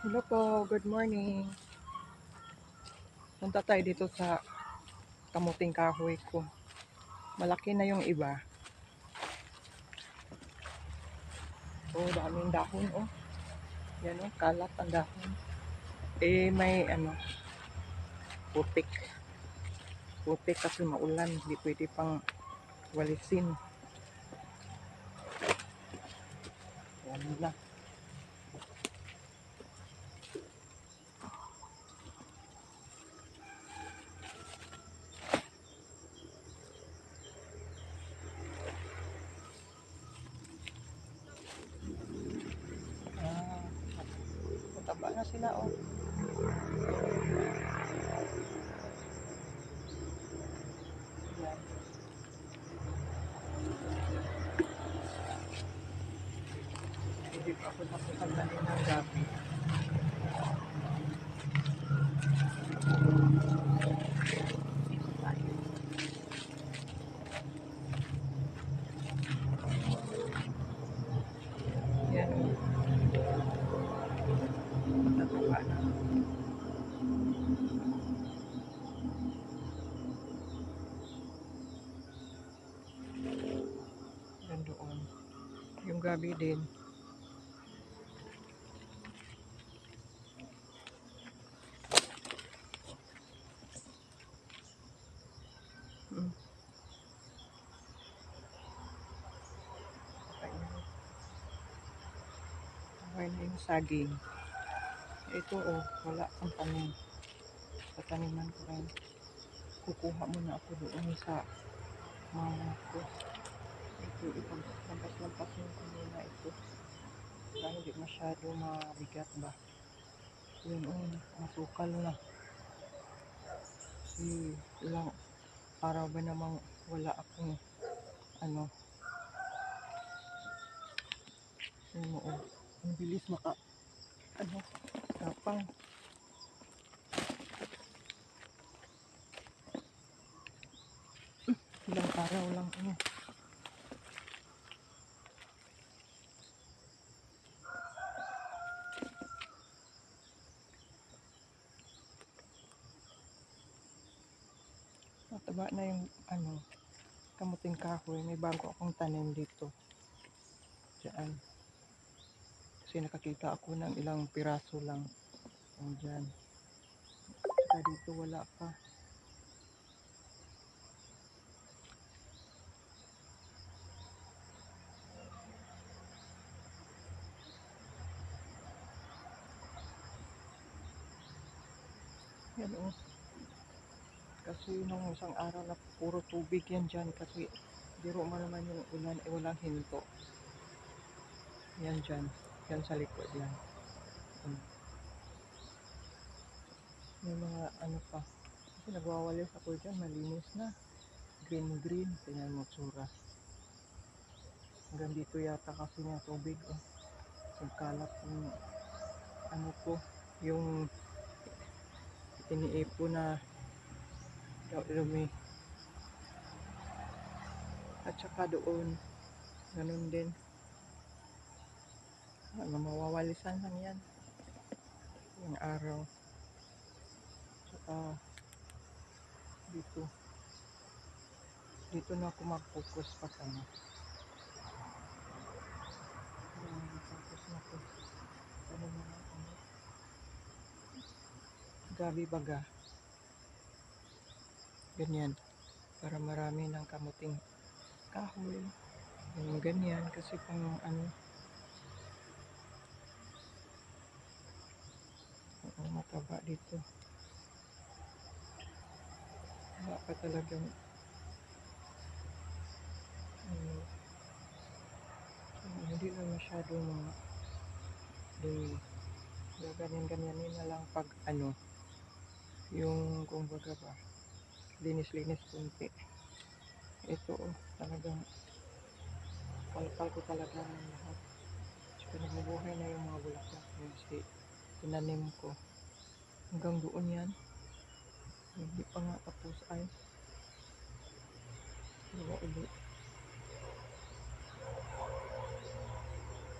Hello po, good morning. Punta tayo dito sa kamuting kahoy ko. Malaki na yung iba. Oh, daming dahon oh. Yan oh, kalat ang dahon. Eh, may ano, putik. Putik kasi maulan, hindi pwede pang walisin. Yan na. Sila oh. Yung gabi din. Hmm. Okay na. Yung saging. Ito oh, wala ang tanim. Sa taniman ko rin. Kukuha muna ako doon sa mama ko. Ito, ipaglampas-lampas ko muna ito. Para hindi masyado mabigat ba. Yun oh, masukal na. Kasi ilang araw ba namang wala akong ano. Yun mo oh. Ang bilis maka ano, tapang. Ilang araw lang ano. Mataba na yung ano, kamuting kahoy. May bago akong tanim dito. Diyan. Kasi nakakita ako ng ilang piraso lang. O dyan. Saka dito wala pa. Yan o. Kasi nung isang araw na puro tubig yan dyan kasi biro mo naman yung ulan eh walang hinto. Yan dyan. Yan sa likod yan. Hmm. May mga ano pa. Kasi nagwawalis ako dyan. Malinis na. Green green. Tingnan mo tsura. Hanggang dito yata kasi yung tubig. Oh. Nagkalat yung ano ko. Yung iniipo na dumi. At saka doon. Ganun din. Ano, mawawalisan lang yan. Yung araw. Tsaka dito. Dito na ako mag-focus pa sana. Ayan, Focus na ko. Ano lang, ano. Gabi baga. Ganyan. Para marami ng kamuting kahoy. Yung ganyan. Kasi pang ano, mataba dito. Wala pa talagang ano, ano, hindi na masyado mga day. Ganyan-ganyanin na lang pag ano, yung kung baga ba, linis-linis kunti. Ito oh, talagang kalkal ko talaga ng lahat. Tsaka nagbubuhay na yung mga bulaklak kasi tinanim ko. Hanggang doon yan. Hindi pa nga tapos ay. Diba ulit.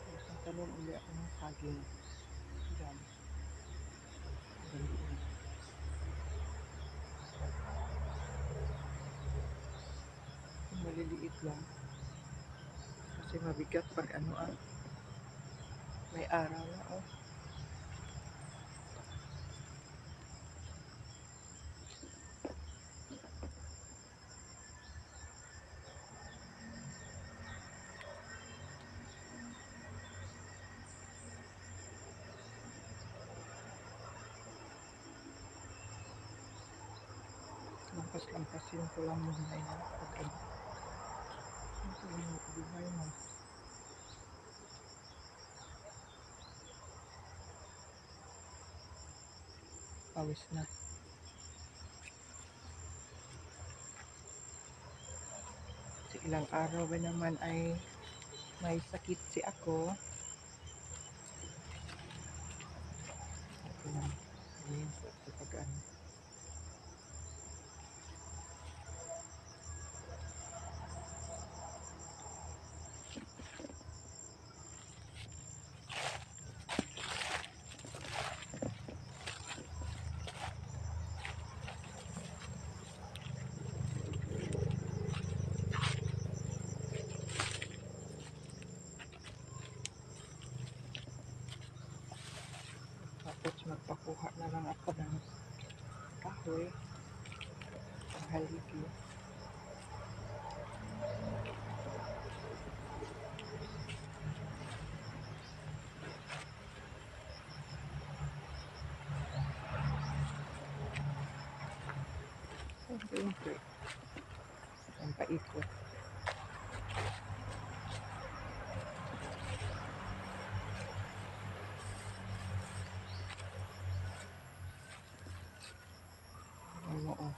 Tapos tanim uli ako ng saging. Diyan. Ganun. Maliliit lang. Kasi mabigat pag ano ah. May araw na oh. Lampas-lampasin ko lang muna yan. Pag ano. Ito yung buhay mo. Pawis na. Sa ilang araw ba naman ay may sakit si ako. Ito lang. Ayan, sa pag magpakuha na lang ako ng kahoy. Ang haligi. Siyempre. Ang paikot. Ano oh.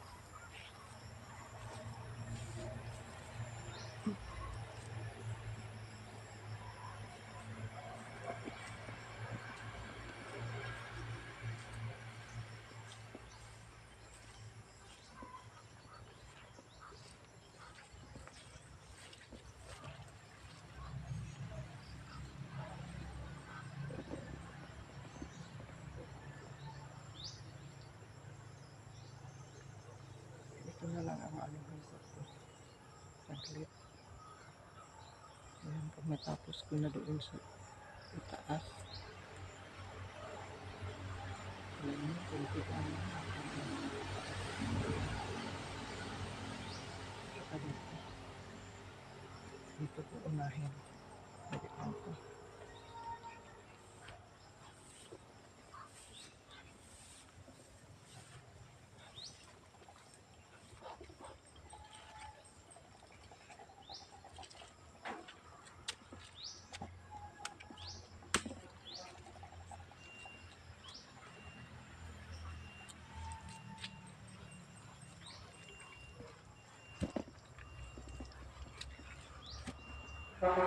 Ito na lang ang ano ko. Saglit. Ayan, pag matapos ko na doon sa itaas. Alam mo, kunti lang. Saka dito. Dito ko unahin. Lagi lang ko. Tsaka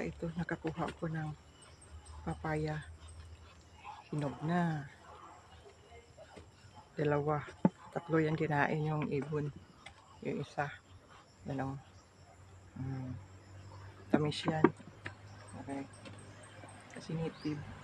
ito, nakakuha ko ng papaya. Hinog na. Dalawa. Tatlo yan kinain yung ibon. Yung isa. Yan ang mm, tamis yan. Okay. Kasi native.